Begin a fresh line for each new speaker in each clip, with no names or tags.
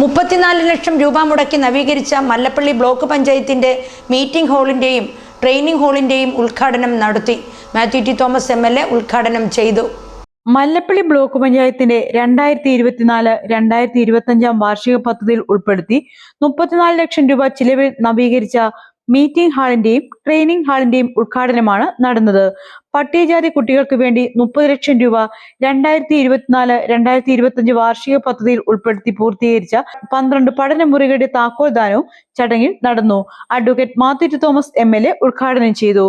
മുപ്പത്തിനാല് ലക്ഷം രൂപ മുടക്കി നവീകരിച്ച മല്ലപ്പള്ളി ബ്ലോക്ക് പഞ്ചായത്തിന്റെ മീറ്റിംഗ് ഹാളിന്റെയും ട്രെയിനിംഗ് ഹാളിന്റെയും ഉദ്ഘാടനം നടത്തി. Mathew T Thomas M L A ഉദ്ഘാടനം ചെയ്തു.
മല്ലപ്പള്ളി ബ്ലോക്ക് പഞ്ചായത്തിന്റെ രണ്ടായിരത്തി ഇരുപത്തിനാല് രണ്ടായിരത്തി ഇരുപത്തി അഞ്ചാം വാർഷിക പദ്ധതിയിൽ ഉൾപ്പെടുത്തി മുപ്പത്തിനാല് ലക്ഷം രൂപ ചിലവിൽ നവീകരിച്ച മീറ്റിംഗ് ഹാളിന്റെയും ട്രെയിനിംഗ് ഹാളിന്റെയും ഉദ്ഘാടനമാണ് നടന്നത്. പട്ടികജാതി കുട്ടികൾക്ക് വേണ്ടി മുപ്പത് ലക്ഷം രൂപ രണ്ടായിരത്തി ഇരുപത്തിനാല് രണ്ടായിരത്തി ഇരുപത്തി അഞ്ച് വാർഷിക പദ്ധതിയിൽ ഉൾപ്പെടുത്തി പൂർത്തീകരിച്ച പന്ത്രണ്ട് താക്കോൽ താക്കോൽദാനവും ചടങ്ങിൽ നടന്നു. Advocate Mathew Thomas M L A ഉദ്ഘാടനം ചെയ്തു.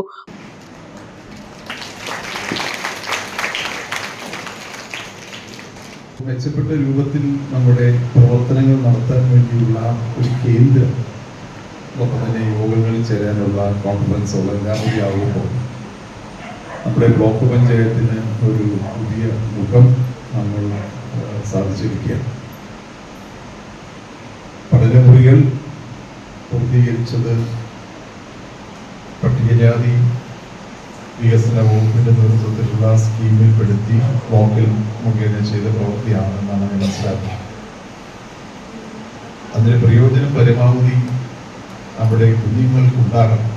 മെച്ചപ്പെട്ട രൂപത്തിൽ നമ്മുടെ പ്രവർത്തനങ്ങൾ നടത്താൻ വേണ്ടിയുള്ള ഒരു കേന്ദ്രം ഒപ്പം യോഗങ്ങളിൽ ചേരാനുള്ള കോൺഫറൻസുകൾ എല്ലാം കൂടി ആകുമ്പോൾ നമ്മുടെ ബ്ലോക്ക് പഞ്ചായത്തിന് ഒരു പുതിയ മുഖം നമ്മൾ സാധിച്ചിരിക്കുക പഠനമുറികൾ പൂർത്തീകരിച്ചത് പട്ടികജാതി വികസന വകുപ്പിന്റെ നേതൃത്വത്തിലുള്ള സ്കീമിൽ പെടുത്തി ബ്ലോക്കിൽ മുഖേന ചെയ്ത പ്രവൃത്തിയാണെന്നാണ് മനസ്സിലാക്കുന്നത്. അതിന്റെ പ്രയോജനം പരമാവധി നമ്മുടെ കുഞ്ഞുങ്ങൾക്ക് ഉണ്ടാകണം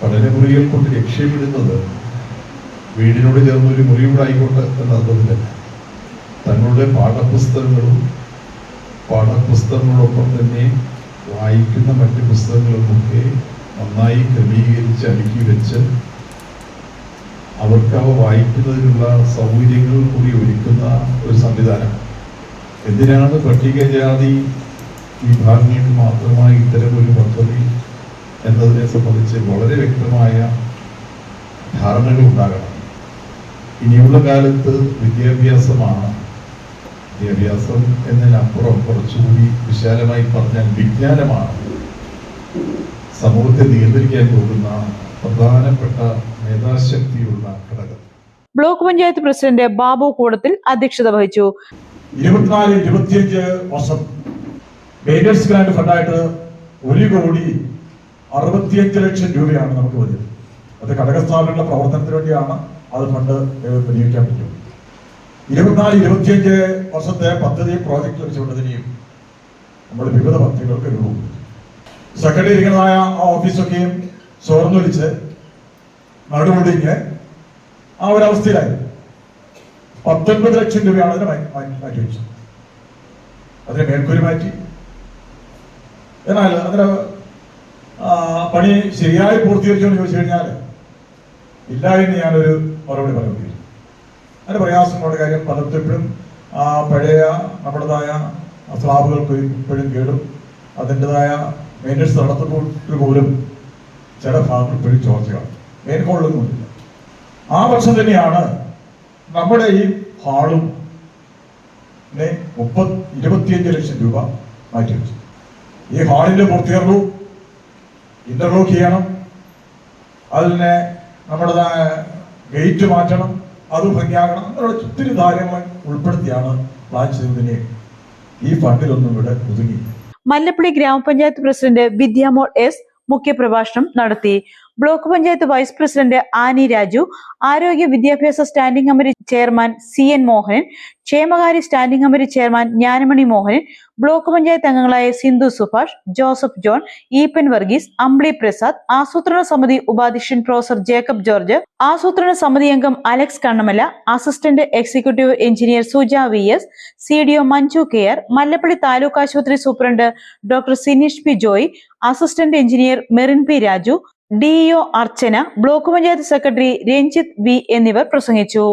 പഠനമുറികൾ കൊണ്ട് ലക്ഷ്യമിടുന്നത് വീടിനോട് ചേർന്ന് ഒരു മുറി കൂടെ ആയിക്കോട്ടെ എന്ന അർത്ഥത്തിലല്ല തങ്ങളുടെ പാഠപുസ്തകങ്ങളും പാഠപുസ്തകങ്ങളോടൊപ്പം തന്നെ വായിക്കുന്ന മറ്റ് പുസ്തകങ്ങളുമൊക്കെ നന്നായി ക്രമീകരിച്ച് അടുക്കി വെച്ച് അവർക്ക് അവ വായിക്കുന്നതിനുള്ള സൗകര്യങ്ങൾ കൂടി ഒരുക്കുന്ന ഒരു സംവിധാനം. എന്തിനാണ് പട്ടികജാതി വിഭാഗങ്ങൾക്ക് മാത്രമായി ഇത്തരം ഒരു പദ്ധതി എന്നതിനെ സംബന്ധിച്ച് വളരെ വ്യക്തമായ ധാരണകൾ ഉണ്ടാകണം. ഇനിയുള്ള കാലത്ത് വിദ്യാഭ്യാസമാണ്. വിദ്യാഭ്യാസം എന്നതിനപ്പുറം കുറച്ചുകൂടി വിശാലമായി പറഞ്ഞാൽ വിജ്ഞാനമാണ്. സമൂഹത്തെ നിയന്ത്രിക്കാൻ പോകുന്ന പ്രധാനപ്പെട്ട മേധാശക്തിയുള്ള ഘടകം.
ബ്ലോക്ക് പഞ്ചായത്ത് പ്രസിഡന്റ് ബാബു കൂടത്തിൽ അധ്യക്ഷത വഹിച്ചു.
ഇരുപത്തിനാല് ഇരുപത്തിയഞ്ച് വർഷം മെയിന്റനൻസ് ഗ്രാൻഡ് ഫണ്ടായിട്ട് ഒരു കോടി അറുപത്തിയഞ്ച് ലക്ഷം രൂപയാണ് നമുക്ക് വരുന്നത് അത് ഘടകസ്ഥാപനങ്ങളുടെ പ്രവർത്തനത്തിന് വേണ്ടിയാണ് അത് ഫണ്ട് വിനിയോഗിക്കാൻ പറ്റും ഇരുപത്തിനാല് ഇരുപത്തിയഞ്ച് വർഷത്തെ പദ്ധതി പ്രോജക്റ്റ് വെച്ചുകൊണ്ടതിനെയും നമ്മൾ വിവിധ പദ്ധതികൾക്ക് രൂപം കൊടുത്തു. സെക്രട്ടറി ഇരിക്കുന്നതായ ആ ഓഫീസൊക്കെയും ചോർന്നൊലിച്ച് നടുമുടിഞ്ഞ് ആ ഒരു അവസ്ഥയിലായിരുന്നു പത്തൊൻപത് ലക്ഷം രൂപയാണ് അതിന് മാറ്റി വെച്ചത് അതിനെ മേൽക്കൂരി മാറ്റി എന്നാൽ അതിന് പണി ശരിയായി പൂർത്തീകരിച്ചോ എന്ന് ചോദിച്ചു കഴിഞ്ഞാൽ ഇല്ല എന്ന് ഞാനൊരു മറുപടി പറയുകയും അതിന് പ്രയാസങ്ങളുടെ കാര്യം പലപ്പോഴും ആ പഴയ നമ്മുടേതായ സ്ലാബുകൾക്ക് ഇപ്പോഴും കേടും. അതിന്റെതായ മെയിന്റനൻസ് നടത്തുമ്പോൾ പോലും ചില ഭാഗങ്ങൾ ഇപ്പോഴും ചോർച്ചയാണ്. മേൽക്കൊള്ളുന്നുമില്ല ആ വർഷം തന്നെയാണ് നമ്മുടെ ഈ ഹാളും മുപ്പത് ഇരുപത്തിയഞ്ച് ലക്ഷം രൂപ മാറ്റിവെച്ചു ഈ ഹാളിന്റെ പൂർത്തീകരണവും ഇന്റർലോക്ക് ചെയ്യണം. അതിനെ നമ്മുടേതായ ഗേറ്റ് മാറ്റണം. അത് ഭംഗിയാക്കണം. അങ്ങനെയുള്ള ഒത്തിരി കാര്യങ്ങൾ ഉൾപ്പെടുത്തിയാണ് പ്ലാൻ ചെയ്തതിനെ. ഈ ഫണ്ടിലൊന്നും ഇവിടെ ഒതുങ്ങി.
മല്ലപ്പള്ളി ഗ്രാമപഞ്ചായത്ത് പ്രസിഡന്റ് വിദ്യാമോൾ എസ് മുഖ്യപ്രഭാഷണം നടത്തി. Block panchayat vice president Annie Raju ആരോഗ്യ വിദ്യാഭ്യാസ standing committee chairman C N Mohanan ക്ഷേമകാര്യ standing committee chairman Jnanamani Mohanan block panchayat അംഗങ്ങളായ സിന്ധു സുഭാഷ് ജോസഫ് ജോൺ ഈപ്പൻ വർഗീസ് അംബ്ലി പ്രസാദ് ആസൂത്രണ സമിതി ഉപാധ്യക്ഷൻ പ്രൊഫസർ ജേക്കബ് ജോർജ് ആസൂത്രണ സമിതി അംഗം Alex Kannamala assistant executive engineer Suja V S C D O Manju K R Mallappally taluk ആശുപത്രി superintendent doctor Sineesh P Joy assistant engineer Merin P Raju DEO Archana block panchayat secretary Ranjith V എന്നിവർ പ്രസംഗിച്ചു.